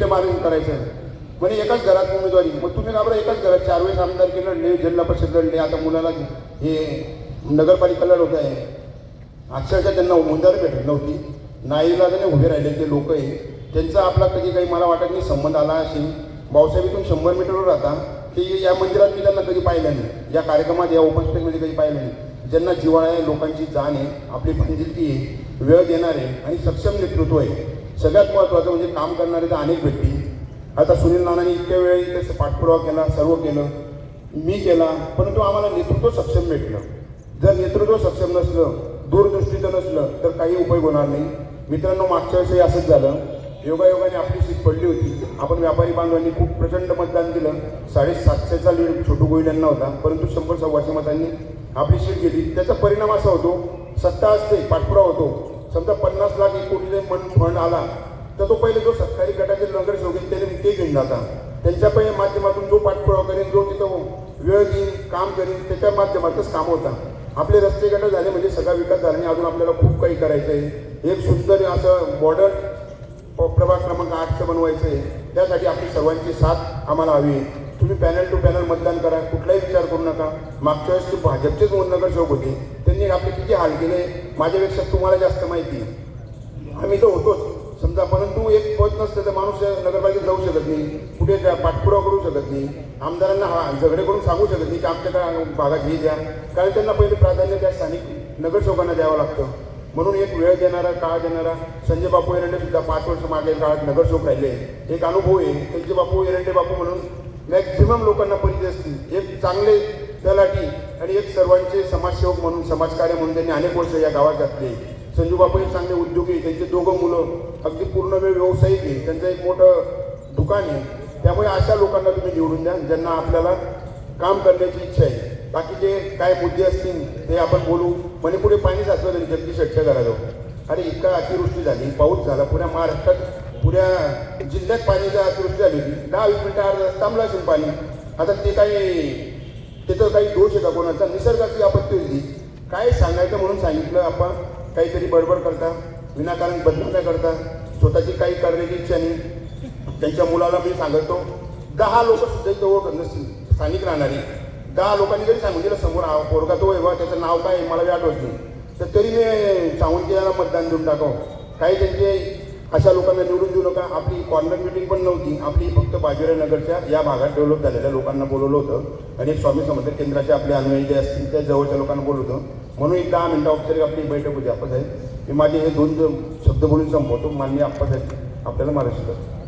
जिथे करायचं आहे. म्हणे एकाच घरात उमेदवारी मग तुम्ही का बरं एकाच घरात चार वेळेस आमदारकी लढले जिल्हा परिषद लढले आता मुलाला हे नगरपालिका लढवत आहे. अक्षरशः त्यांना उमेदवार भेटत नव्हती. नाईलाजाने उभे राहिले ते लोक आहे. त्यांचा आपला कधी काही मला वाटत नाही संबंध आला असेल. भाऊसाहेब इथून शंभर मीटरवर राहता की या मंदिरात मी त्यांना कधी पाहिलं नाही. या कार्यक्रमात या उपस्थितीमध्ये कधी पाहिलं नाही. ज्यांना जिव्हाळा आहे लोकांची जाण आहे आपली बांधिलकी आहे वेळ देणारे आणि सक्षम नेतृत्व आहे सगळ्यात महत्त्वाचं म्हणजे काम करणारे तर अनेक व्यक्ती. आता सुनील नानांनी इतक्या वेळी त्याचा पाठपुरावा केला सर्व केलं. मी केला परंतु आम्हाला नेतृत्व सक्षम भेटलं. जर नेतृत्व सक्षम नसलं दूरदृष्टीचं नसलं तर काही उपयोग होणार नाही. मित्रांनो मागच्या वेळेसही असंच झालं. योगायोगाने आपली सीट पडली होती. आपण व्यापारी बांधवांनी खूप प्रचंड मतदान दिलं साडेसातशेचा लीड छोटू गोईल यांना होता परंतु शंभर सव्वाशे मतांनी आपली सीट गेली त्याचा परिणाम असा होतो सत्ता असते पाठपुरावा होतो. समजा पन्नास लाख एक मन फंड आला तर तो पहिले जो सरकारी गटाचे लंगर शोधेल त्याने ते घेऊन जाता. त्यांच्या पहिले माध्यमातून जो पाठपुरावा करेन जो तिथं वेळ घेईन काम करेन त्याच्या माध्यमातच काम होता. आपले रस्ते गट झाले म्हणजे सगळा विकास झाला आणि अजून आपल्याला खूप काही करायचं आहे. एक सुंदर असं बॉर्डर प्रभाग क्रमांक आठचं बनवायचं आहे. त्यासाठी आपली सर्वांची साथ आम्हाला हवी आहे. तुम्ही पॅनल टू पॅनल मतदान करा कुठलाही विचार करू नका. मागच्या वेळेस ते भाजपचेच शोक होते. त्यांनी आपले किती हाल केले माझ्यापेक्षा तुम्हाला जास्त माहिती आहे. आम्ही तर होतोच. समजा परंतु एक पद नसतं तर माणूस नगरपालिकेत जाऊ शकत नाही. कुठे त्या पाठपुरावा करू शकत नाही. आमदारांना हा झगडे करून सांगू शकत नाही की आमच्या त्या भागात हे द्या. कारण त्यांना पहिले प्राधान्य त्या स्थानिक नगरसेवकांना द्यावं लागतं. म्हणून एक वेळ देणारा काळ देणारा संजय बापू एरंडे सुद्धा पाच वर्ष मागे काळात नगरसेवक राहिले. एक अनुभव आहे. संजय बापू एरंडे बापू म्हणून मॅक्झिमम लोकांना परिचय असतील. एक चांगले तलाठी आणि एक सर्वांचे समाजसेवक म्हणून समाजकार्य म्हणून त्यांनी अनेक वर्ष या गावात घातले. संजू हे चांगले उद्योगी आहे. त्यांचे दोघं मुलं अगदी पूर्ण वेळ व्यावसायिक आहे त्यांचं एक मोठं दुकान आहे. त्यामुळे अशा लोकांना तुम्ही निवडून द्या ज्यांना आपल्याला काम करण्याची इच्छा आहे. बाकीचे काय मुद्दे असतील ते आपण बोलू. म्हणे पुढे पाणी साचलं तरी जगदी शेटच्या घराजवळ. अरे इतका अतिवृष्टी झाली. पाऊस झाला. पुऱ्या महाराष्ट्रात पुऱ्या जिल्ह्यात पाण्याची अतिवृष्टी झाली होती. दहा वीस मिनटं अर्धा थांबला थांबलं असेल पाणी. आता ते काही तिथं काही दोष आहे का कोणाचा? निसर्गाची आपत्ती होती. काय सांगायचं म्हणून सांगितलं आपण? काहीतरी बडबड करता विनाकारण बदनाम्या करता? स्वतःची काही करण्याची इच्छा नाही. त्यांच्या मुलाला मी सांगतो दहा लोक सुद्धा इथं नसतील स्थानिक राहणारी. दहा लोकांनी जरी सांगितलं समोर पोरगा तो एव्हा त्याचं नाव काय आहे मला बी आठवत नाही. तर तरी मी सांगून याला मतदान देऊन टाकावं. काही त्यांचे अशा लोकांना निवडून देऊ नका. आपली कॉर्नर मिटिंग पण नव्हती. आपली फक्त बाजीराव नगरच्या या भागात डेव्हलप झालेल्या लोकांना बोलवलं होतं. आणि स्वामी समर्थ केंद्राचे आपले अनुयायी जे असतील त्या जवळच्या लोकांना बोलवलं होतं. म्हणून एक दहा औपचारिक आपली बैठक होती आपण मी माझे हे दोन शब्द बोलून संपवतो मान्य आपण आपल्याला महाराष्ट्र